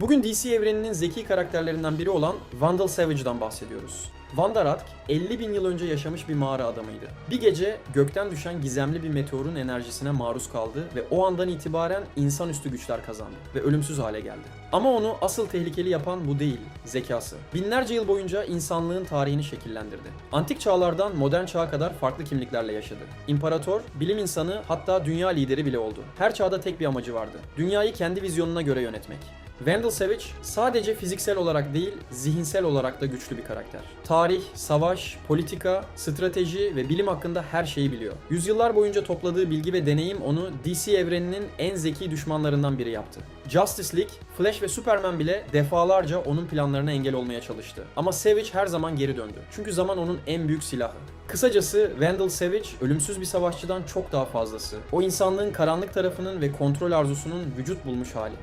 Bugün DC evreninin zeki karakterlerinden biri olan Vandal Savage'dan bahsediyoruz. Wanda Radk 50 bin yıl önce yaşamış bir mağara adamıydı. Bir gece gökten düşen gizemli bir meteorun enerjisine maruz kaldı ve o andan itibaren insanüstü güçler kazandı ve ölümsüz hale geldi. Ama onu asıl tehlikeli yapan bu değil, zekası. Binlerce yıl boyunca insanlığın tarihini şekillendirdi. Antik çağlardan modern çağa kadar farklı kimliklerle yaşadı. İmparator, bilim insanı hatta dünya lideri bile oldu. Her çağda tek bir amacı vardı. Dünyayı kendi vizyonuna göre yönetmek. Vandal Savage sadece fiziksel olarak değil, zihinsel olarak da güçlü bir karakter. Tarih, savaş, politika, strateji ve bilim hakkında her şeyi biliyor. Yüzyıllar boyunca topladığı bilgi ve deneyim onu DC evreninin en zeki düşmanlarından biri yaptı. Justice League, Flash ve Superman bile defalarca onun planlarına engel olmaya çalıştı. Ama Savage her zaman geri döndü. Çünkü zaman onun en büyük silahı. Kısacası Vandal Savage ölümsüz bir savaşçıdan çok daha fazlası. O insanlığın karanlık tarafının ve kontrol arzusunun vücut bulmuş hali.